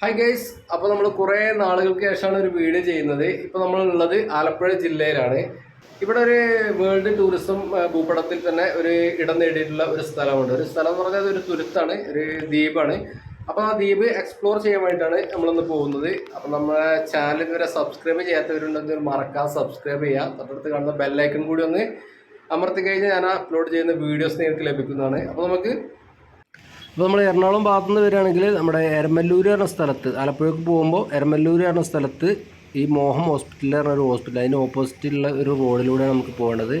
Hi guys അപ്പോൾ നമ്മൾ കുറേ നാളുകൾക്ക് ശേഷമാണ് ഒരു വീഡിയോ ചെയ്യുന്നത്. ഇപ്പോൾ നമ്മളുള്ളത് ആലപ്പുഴ ജില്ലയിലാണ്. ഇവിടെ ഒരു വേൾഡ് ടൂറിസം ഭൂപടത്തിൽ തന്നെ ഒരു ഇടം നേടിയിട്ടുള്ള ഒരു സ്ഥലമുണ്ട്. ഒരു സ്ഥലം എന്ന് പറഞ്ഞാൽ ഒരു തുരുത്താണ് ഒരു ദ്വീപാണ്. അപ്പോൾ ആ ദ്വീപ് എക്സ്പ്ലോർ ചെയ്യാൻ വേണ്ടിയിട്ടാണ് നമ്മളിന്ന് പോകുന്നത്. അപ്പോൾ നമ്മുടെ ചാനൽ ഇതുവരെ സബ്സ്ക്രൈബ് ചെയ്യാത്തവരുണ്ടെങ്കിൽ മറക്കാതെ സബ്സ്ക്രൈബ് ചെയ്യുക. തൊട്ടടുത്ത് കാണുന്ന ബെല്ലൈക്കൺ കൂടി ഒന്ന് അമർത്തി കഴിഞ്ഞാൽ ഞാൻ അപ്ലോഡ് ചെയ്യുന്ന വീഡിയോസ് നിങ്ങൾക്ക് ലഭിക്കുന്നതാണ്. അപ്പോൾ നമുക്ക് അപ്പോൾ നമ്മൾ എറണാകുളം ഭാഗത്തു നിന്ന് വരികയാണെങ്കിൽ നമ്മുടെ എരമല്ലൂർ പറഞ്ഞ സ്ഥലത്ത് ആലപ്പുഴക്ക് പോകുമ്പോൾ എരമല്ലൂർ പറഞ്ഞ സ്ഥലത്ത് ഈ മോഹം ഹോസ്പിറ്റൽ പറഞ്ഞ ഒരു ഹോസ്പിറ്റൽ അതിന് ഓപ്പോസിറ്റുള്ള ഒരു റോഡിലൂടെയാണ് നമുക്ക് പോകേണ്ടത്.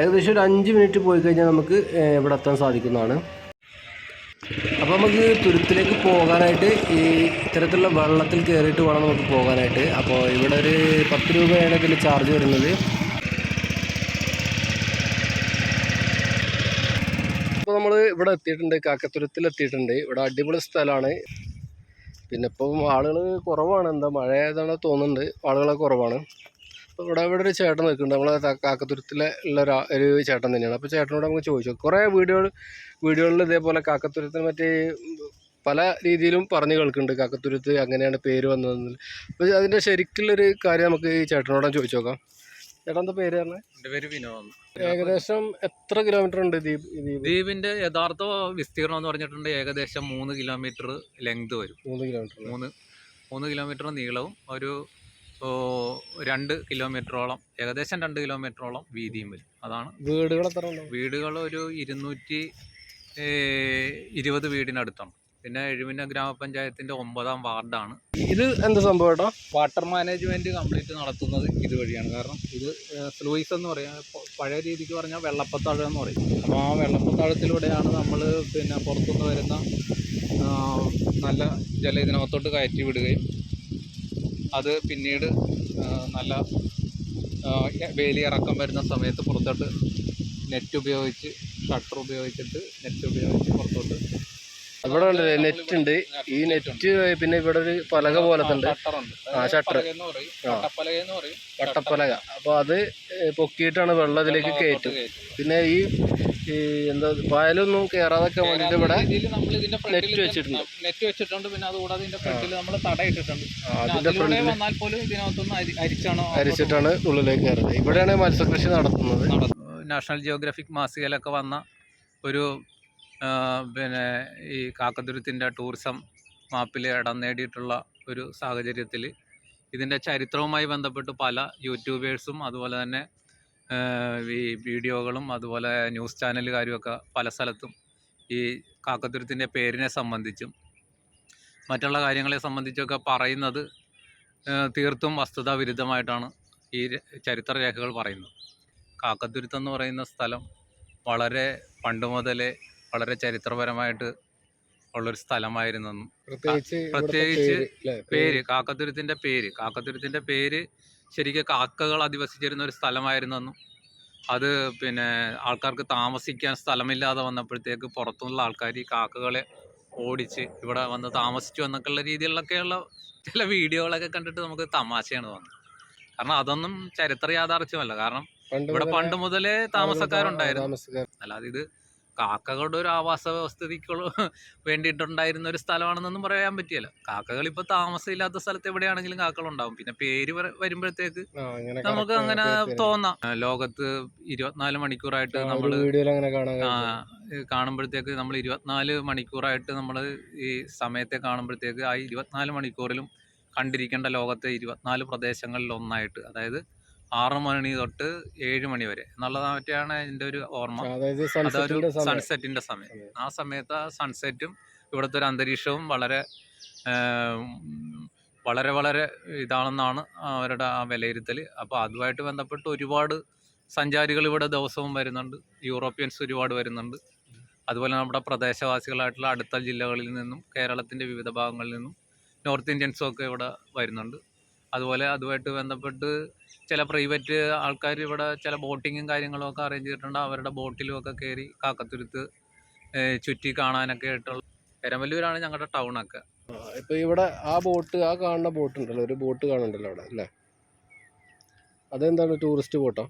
ഏകദേശം ഒരു അഞ്ച് മിനിറ്റ് പോയി കഴിഞ്ഞാൽ നമുക്ക് ഇവിടെ എത്താൻ സാധിക്കുന്നതാണ്. അപ്പോൾ നമുക്ക് തുരുത്തിലേക്ക് പോകാനായിട്ട് ഈ ഇത്തരത്തിലുള്ള വെള്ളത്തിൽ കയറിയിട്ട് വേണം നമുക്ക് പോകാനായിട്ട്. അപ്പോൾ ഇവിടെ ഒരു പത്ത് രൂപയാണ് ഇതിൽ ചാർജ് വരുന്നത്. നമ്മൾ ഇവിടെ എത്തിയിട്ടുണ്ട് കാക്കത്തുരത്തിൽ എത്തിയിട്ടുണ്ട് ഇവിടെ അടിപൊളി സ്ഥലമാണ്. പിന്നെ ഇപ്പം ആളുകൾ കുറവാണ്. എന്താ മഴ ഏതാണ് തോന്നുന്നുണ്ട്. ആളുകളെ കുറവാണ്. അപ്പോൾ ഇവിടെ ഇവിടെ ഒരു ചേട്ടൻ നിൽക്കുന്നുണ്ട്. നമ്മളെ കാക്കത്തുരത്തിലെ ഉള്ള ഒരു ചേട്ടൻ തന്നെയാണ്. അപ്പോൾ ചേട്ടനോട് നമുക്ക് ചോദിച്ചു കുറേ വീഡിയോ വീഡിയോകളിൽ ഇതേപോലെ കാക്കത്തുരത്തിന് മറ്റേ പല രീതിയിലും പറഞ്ഞു കേൾക്കുന്നുണ്ട്. കാക്കത്തുരത്ത് അങ്ങനെയാണ് പേര് വന്നതെന്ന്. അപ്പോൾ അതിന്റെ ശരിക്കുള്ളൊരു കാര്യം നമുക്ക് ഈ ചേട്ടനോടാണ് ചോദിച്ചു നോക്കാം. ചേട്ടൻ പേര് പറഞ്ഞത് എന്റെ പേര് വിനോദ്. ഏകദേശം എത്ര കിലോമീറ്റർ ഉണ്ട് ദ്വീപ് ദ്വീപിന്റെ യഥാർത്ഥ വിസ്തീർണം എന്ന് പറഞ്ഞിട്ടുണ്ട് ഏകദേശം മൂന്ന് കിലോമീറ്റർ ലെങ്ത് വരും. മൂന്ന് കിലോമീറ്റർ മൂന്ന് മൂന്ന് കിലോമീറ്റർ നീളവും ഒരു ഓ, രണ്ട് കിലോമീറ്ററോളം ഏകദേശം രണ്ട് കിലോമീറ്ററോളം വീതിയും വരും. അതാണ് വീടുകൾ എത്ര ഉണ്ടാവും വീടുകൾ ഒരു ഇരുന്നൂറ്റി ഏ, ഇരുപത് വീടിനടുത്താണ്. പിന്നെ എഴുമിന ഗ്രാമപഞ്ചായത്തിന്റെ ഒമ്പതാം വാർഡാണ്. ഇത് എന്താ സംഭവം കേട്ടോ വാട്ടർ മാനേജ്മെന്റ് കംപ്ലീറ്റ് നടത്തുന്നത് ഇതുവഴിയാണ്. കാരണം ഇത് സ്ലൂയിസ് എന്ന് പറയാം. പഴയ രീതിക്ക് പറഞ്ഞാൽ വെള്ളപ്പത്താഴം എന്ന് പറയും. അപ്പോൾ ആ വെള്ളപ്പത്താഴത്തിലൂടെയാണ് നമ്മൾ പിന്നെ പുറത്തുനിന്ന് വരുന്ന നല്ല ജലം ഇതിനകത്തോട്ട് കയറ്റി വിടുകയും അത് പിന്നീട് നല്ല ആ, വേലി ഇറക്കം വരുന്ന സമയത്ത് പുറത്തോട്ട് നെറ്റ് ഉപയോഗിച്ച് ഷട്ടർ ഉപയോഗിച്ചിട്ട് നെറ്റ് ഉപയോഗിച്ച് പുറത്തോട്ട് ഇവിടെ ഉണ്ട് നെറ്റ് ഉണ്ട്. ഈ നെറ്റ് പിന്നെ ഇവിടെ ഒരു പലക പോലത്തെ ഉണ്ട്. ആ, ഷട്ടർ ആ. വട്ടപ്പലക. എന്ന് പറയും വട്ടപ്പലക അപ്പോൾ അത് പൊക്കിയിട്ടാണ് വെള്ളം അതിലേക്ക് കയറ്റും പിന്നെ ഈ ഈ എന്താ പായലൊന്നും കയറാതൊക്കെ വേണ്ടിയിട്ട് ഇവിടെ നെറ്റ് വെച്ചിട്ടുണ്ട്. നെറ്റ് വെച്ചിട്ടുണ്ട്. പിന്നെ അതുകൂടാതെ ഇതിന്റെ ഫ്രണ്ടിൽ നമ്മൾ തടയിട്ടിട്ടുണ്ട് ആ, അതിന്റെ ഫ്രണ്ടിൽ വന്നാൽ പോലും ഇതിനകത്തൊന്ന് അരി അരിച്ചാണോ അരിച്ചിട്ടാണ് ഉള്ളിലേക്ക് കയറുന്നത്. ഇവിടെയാണ് മത്സ്യകൃഷി നടത്തുന്നത്. നാഷണൽ ജിയോഗ്രഫിക് മാസികയിലൊക്കെ വന്ന ഒരു പിന്നെ ഈ കാക്കതുരുത്തിന്റെ ടൂറിസം മാപ്പിൽ ഇടം നേടിയിട്ടുള്ള ഒരു സാഹചര്യത്തിൽ ഇതിന്റെ ചരിത്രവുമായി ബന്ധപ്പെട്ട് പല യൂട്യൂബേഴ്സും അതുപോലെ തന്നെ ഈ വീഡിയോകളും അതുപോലെ ന്യൂസ് ചാനലുകാരുമൊക്കെ പല സ്ഥലത്തും ഈ കാക്കതുരുത്തിന്റെ പേരിനെ സംബന്ധിച്ചും മറ്റുള്ള കാര്യങ്ങളെ സംബന്ധിച്ചൊക്കെ പറയുന്നത് തീർത്തും വസ്തുതാ വിരുദ്ധമായിട്ടാണ് ഈ ചരിത്രരേഖകൾ പറയുന്നത്. കാക്കത്തുരുത്തെന്ന് പറയുന്ന സ്ഥലം വളരെ പണ്ട് മുതലേ വളരെ ചരിത്രപരമായിട്ട് ഉള്ളൊരു സ്ഥലമായിരുന്നെന്നും പ്രത്യേകിച്ച് പേര്, കാക്കത്തുരുത്തിന്റെ പേര്. കാക്കത്തുരുത്തിന്റെ പേര്. ശരിക്കും കാക്കകൾ അധിവസിച്ചിരുന്ന ഒരു സ്ഥലമായിരുന്നെന്നും അത് പിന്നെ ആൾക്കാർക്ക് താമസിക്കാൻ സ്ഥലമില്ലാതെ വന്നപ്പോഴത്തേക്ക് പുറത്തുനിന്നുള്ള ആൾക്കാർ ഈ കാക്കകളെ ഓടിച്ച് ഇവിടെ വന്ന് താമസിച്ചു എന്നൊക്കെയുള്ള രീതിയിലൊക്കെയുള്ള ചില വീഡിയോകളൊക്കെ കണ്ടിട്ട് നമുക്ക് തമാശയാണ് തോന്നുന്നത്. കാരണം അതൊന്നും ചരിത്ര യാഥാർത്ഥ്യമല്ല. കാരണം ഇവിടെ പണ്ട് മുതലേ താമസക്കാരുണ്ടായിരുന്നു. അല്ലാതെ ഇത് കാക്കകളുടെ ഒരു ആവാസ വ്യവസ്ഥയ്ക്കുള്ള വേണ്ടിയിട്ടുണ്ടായിരുന്ന ഒരു സ്ഥലമാണെന്നൊന്നും പറയാൻ പറ്റിയല്ല കാക്കകൾ ഇപ്പൊ താമസമില്ലാത്ത സ്ഥലത്ത് എവിടെയാണെങ്കിലും കാക്കകൾ ഉണ്ടാവും പിന്നെ പേര് വര- വരുമ്പോഴത്തേക്ക് നമുക്ക് അങ്ങനെ തോന്നാം. ലോകത്ത് ഇരുപത്തിനാല് മണിക്കൂറായിട്ട് നമ്മൾ. കാണുമ്പോഴത്തേക്ക് നമ്മൾ ഇരുപത്തിനാല് മണിക്കൂറായിട്ട് നമ്മൾ ഈ സമയത്തെ കാണുമ്പോഴത്തേക്ക് ആ ഇരുപത്തിനാല് മണിക്കൂറിലും കണ്ടിരിക്കേണ്ട ലോകത്തെ ഇരുപത്തിനാല് പ്രദേശങ്ങളിൽ ഒന്നായിട്ട്. അതായത് ആറ് മണി തൊട്ട് ഏഴ് മണി വരെ. എന്നുള്ളതാണ് എന്റെ ഒരു ഓർമ്മ. അതൊരു സൺസെറ്റിന്റെ സമയം. ആ സമയത്ത് ആ സൺസെറ്റും ഇവിടുത്തെ ഒരു അന്തരീക്ഷവും വളരെ വളരെ വളരെ ഇതാണെന്നാണ് അവരുടെ ആ വിലയിരുത്തൽ അപ്പോൾ അതുമായിട്ട് ബന്ധപ്പെട്ട് ഒരുപാട് സഞ്ചാരികൾ ഇവിടെ ദിവസവും വരുന്നുണ്ട്. യൂറോപ്യൻസ് ഒരുപാട് വരുന്നുണ്ട്. അതുപോലെ നമ്മുടെ പ്രദേശവാസികളായിട്ടുള്ള അടുത്ത ജില്ലകളിൽ നിന്നും കേരളത്തിന്റെ വിവിധ ഭാഗങ്ങളിൽ നിന്നും നോർത്ത് ഇന്ത്യൻസും ഒക്കെ ഇവിടെ വരുന്നുണ്ട്. അതുപോലെ അതുമായിട്ട് ബന്ധപ്പെട്ട് ചില പ്രൈവറ്റ് ആൾക്കാർ ഇവിടെ ചില ബോട്ടിങ്ങും കാര്യങ്ങളും ഒക്കെ അറേഞ്ച് ചെയ്തിട്ടുണ്ട്. അവരുടെ ബോട്ടിലും ഒക്കെ കയറി കാക്കത്തുരുത്ത് ചുറ്റി കാണാനൊക്കെ ആയിട്ടുള്ള പെരമ്പല്ലൂരാണ് ഞങ്ങളുടെ ടൗണൊക്കെ ഒക്കെ. ഇപ്പൊ ഇവിടെ ആ ബോട്ട് ആ കാണുന്ന ബോട്ട് ഉണ്ടല്ലോ ഒരു ബോട്ട് കാണുന്നുണ്ടല്ലോ അവിടെ അല്ലേ? അതെന്താണ് ടൂറിസ്റ്റ് ബോട്ടോ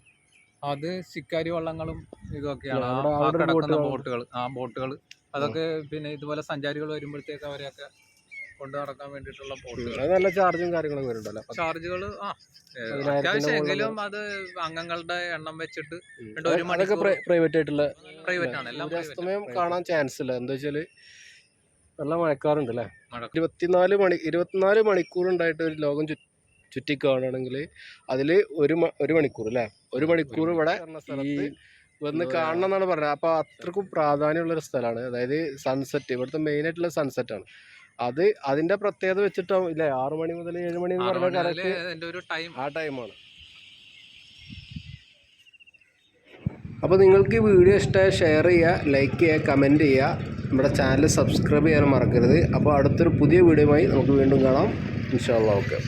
അത് ശിക്കാരി വള്ളങ്ങളും ഇതൊക്കെയാണ്. ആ, കിടക്കുന്ന ബോട്ടുകൾ ആ ബോട്ടുകൾ അതൊക്കെ പിന്നെ ഇതുപോലെ സഞ്ചാരികൾ വരുമ്പോഴത്തേക്ക് അവരെയൊക്കെ കൊണ്ടു നടക്കാൻ വേണ്ടിയിട്ടുള്ള ബോട്ടുകൾ അത് നല്ല ചാർജും കാര്യങ്ങളും വരുന്നുണ്ടല്ലോ? ചാർജുകൾ ആ അത്യാവശ്യം എങ്കിലും അത് അംഗങ്ങളുടെ എണ്ണം വെച്ചിട്ട് ഒരു പ്രൈവറ്റ് ആയിട്ടുള്ള പ്രൈവറ്റ് ആണ് എല്ലാം കാണാൻ ചാൻസ് ഇല്ല. എന്താ വെച്ചാൽ നല്ല മഴക്കാറുണ്ട് അല്ലേ. ഇരുപത്തിനാല് മണി ഇരുപത്തിനാല് മണിക്കൂർ ഉണ്ടായിട്ട് ഒരു ലോകം ചുറ്റി കാണുകയാണെങ്കിൽ അതിൽ ഒരു ഒരു മണിക്കൂർ അല്ലേ? ഒരു മണിക്കൂർ ഇവിടെ വന്ന് കാണണം എന്നാണ് പറഞ്ഞത്. അപ്പോൾ അത്രക്കും പ്രാധാന്യമുള്ള ഒരു സ്ഥലമാണ്. അതായത് സൺസെറ്റ് ഇവിടുത്തെ മെയിൻ ആയിട്ടുള്ള സൺസെറ്റ് ആണ്. അത് അതിന്റെ പ്രത്യേകത വെച്ചിട്ടാവും. ഇല്ലേ? ആറു മണി മുതൽ ഏഴ് മണി എന്ന് പറഞ്ഞ ടൈം. ആ ടൈമാണ്. അപ്പോൾ നിങ്ങൾക്ക് ഈ വീഡിയോ ഇഷ്ടമായ ഷെയർ ചെയ്യുക ലൈക്ക് ചെയ്യുക കമന്റ് ചെയ്യുക. നമ്മുടെ ചാനൽ സബ്സ്ക്രൈബ് ചെയ്യാൻ മറക്കരുത്. അപ്പോൾ അടുത്തൊരു പുതിയ വീഡിയോയുമായി നമുക്ക് വീണ്ടും കാണാം. ഇൻഷാല്ലാ ഓക്കെ.